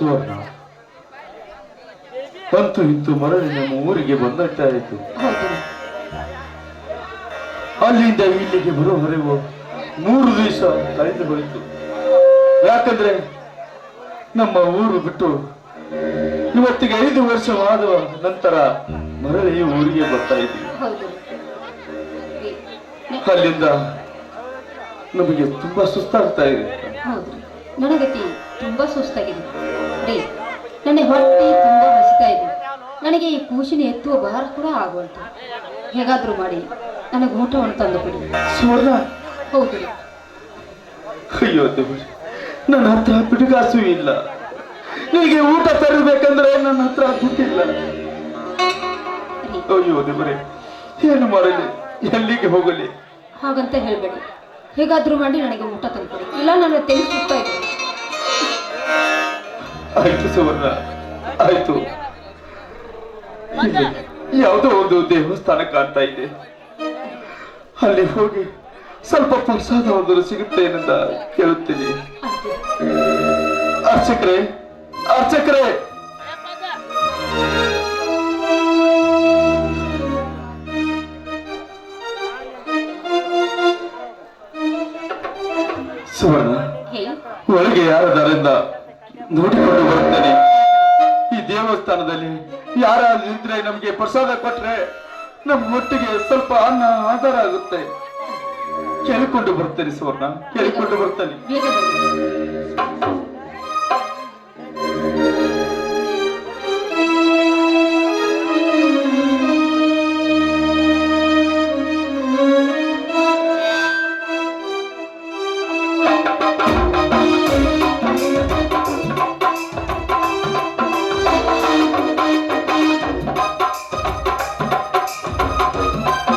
ಸುವರ್ಣ. ಬಂತು ಇತ್ತು ಮರಳಿ ನಮ್ಮ ಊರಿಗೆ ಬಂದಟ್ಟಾಯಿತು ಅಲ್ಲಿಂದ ಇಲ್ಲಿಗೆ ಬರುವವರೆಗೂ ಮೂರು ದಿವಸ ಕಳೆದು ಹೋಯಿತು. ಯಾಕಂದ್ರೆ ನಮ್ಮ ಊರು ಬಿಟ್ಟು ಇವತ್ತಿಗೆ ಐದು ವರ್ಷವಾದ ನಂತರ ಮರಳಿ ಊರಿಗೆ ಬರ್ತಾ ನ- ಅಲ್ಲಿಂದ ನಮಗೆ ತುಂಬಾ ಸುಸ್ತಾಗ್ತಾ ಇದೆ ನನಗತಿ ತುಂಬಾ ಸುಸ್ತಾಗಿದೆ. ರೀ ನನಗೆ ಹೊಟ್ಟೆ ತುಂಬಾ ಹಸಿತಾ ಇದೆ. ನನಗೆ ಈ ಕೂಸಿನ ಎತ್ತುವ ಭಾರ ಕೂಡ ಆಗುವಂತೆ ಹೇಗಾದ್ರೂ ಮಾಡಿ ನನಗೆ ಊಟವನ್ನು ತಂದು ಬಿಡಿ ಸುವರ್ಣ. ಹೌದು ಅಯ್ಯೋ ದೇವ್ರೆ ನನ್ನ ಹತ್ರ ಬಿಡುಗಾಸು ಇಲ್ಲ. ನಿನಗೆ ಊಟ ತರಬೇಕಂದ್ರೆ ನನ್ನ ಹತ್ರ ದುಡ್ಡಿಲ್ಲ ಅಯ್ಯೋ ದೇವರೇ ಏನು ಮಾಡಲಿ? ಎಲ್ಲಿಗೆ ಹೋಗಲಿ? ಹಾಗಂತ ಹೇಳಬೇಡಿ. ಹೇಗಾದ್ರೂ ಮಾಡಿ ನನಗೆ ಊಟ ತಂದು ಕೊಡಿ. ಇಲ್ಲ ನನ್ನ ತೆಗೆದು ಆಯ್ತು ಸುವರ್ಣ ಆಯ್ತು. ಯಾವುದೋ ಒಂದು ದೇವಸ್ಥಾನ ಕಾಣ್ತಾ ಇದೆ. ಅಲ್ಲಿ ಹೋಗಿ ಸ್ವಲ್ಪ ಪ್ರಸಾದ ಒಂದು ಸಿಗುತ್ತೆ ಏನಂತ ಕೇಳುತ್ತೀನಿ. ಅರ್ಚಕ್ರೆ ಅರ್ಚಕ್ರೆ! ಸುವರ್ಣ ಒಳಗೆ ಯಾರದಾರಿಂದ? ನೋಡಿಕೊಂಡು ಬರುತ್ತೇನೆ ಈ ದೇವಸ್ಥಾನದಲ್ಲಿ ಯಾರಾದ್ರೂ ಇದ್ರೆ ನಮ್ಗೆ ಪ್ರಸಾದ ಕೊಟ್ರೆ ನಮ್ ಹೊಟ್ಟಿಗೆ ಸ್ವಲ್ಪ ಅನ್ನ, ಆಧಾರ ಆಗುತ್ತೆ. ಕೇಳಿಕೊಂಡು ಬರ್ತೇನೆ ಸುವರ್ಣ. ಕೇಳಿಕೊಂಡು ಬರ್ತೇನೆ.